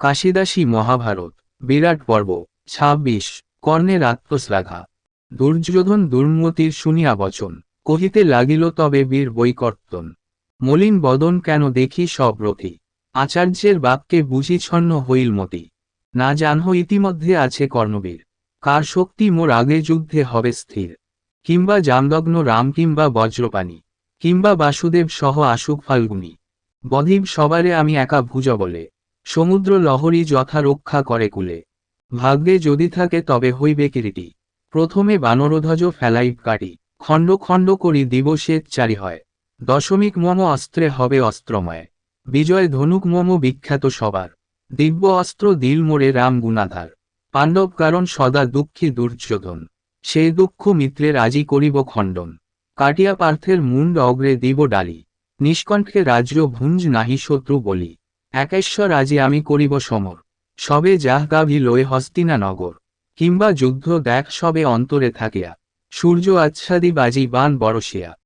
কাশিদাসী মহাভারত, বিরাট পর্ব, ছাব্বিশ কর্ণের আত্মশ্লাঘা দুর্যোধন দুর্মতির শুনিয়া বচন, কহিতে লাগিল, তবে বীর বৈকর্তন, মলিন বদন কেন দেখি সব রথি? আচার্যের বাক্যে বুঝি ছন্ন হইল মতি। না জানহ ইতিমধ্যে আছে কর্ণবীর। কার শক্তি মোর আগে যুদ্ধে হবে স্থির? কিংবা জামদগ্ন রাম কিংবা বজ্রপাণি, কিংবা বাসুদেব সহ আসুক ফাল্গুনি। বধিব সবারে আমি একা ভুজ বলে সমুদ্র লহরী যথা রক্ষা করে কুলে। ভাগ্যে যদি থাকে তবে হইবে কিরিটি। প্রথমে বানরধ্বজ ফেলাই কাটি, খণ্ড খণ্ড করি দিবসের চারি হয়। দশমিক মম অস্ত্রে হবে অস্ত্রময়। বিজয় ধনুক মম বিখ্যাত সবার। দিব্য অস্ত্র দিল মোরে রাম গুণাধার। পাণ্ডব কারণ সদা দুঃখী দুর্যোধন। সেই দুঃখ মিত্রে রাজি করিব খণ্ডন। কাটিয়া পার্থের মুন্ড অগ্রে দিব ডালি। নিষ্কণ্ঠে রাজ্য ভুঞ্জ নাহি শত্রু বলি। একেশ্বর আজি আমি করিব সমর। সবে যাহ গাভি লয়ে হস্তিনা নগর। কিংবা যুদ্ধ দেখ সবে অন্তরে থাকিয়া। সূর্য আচ্ছাদি বাজি বান বরসিয়া।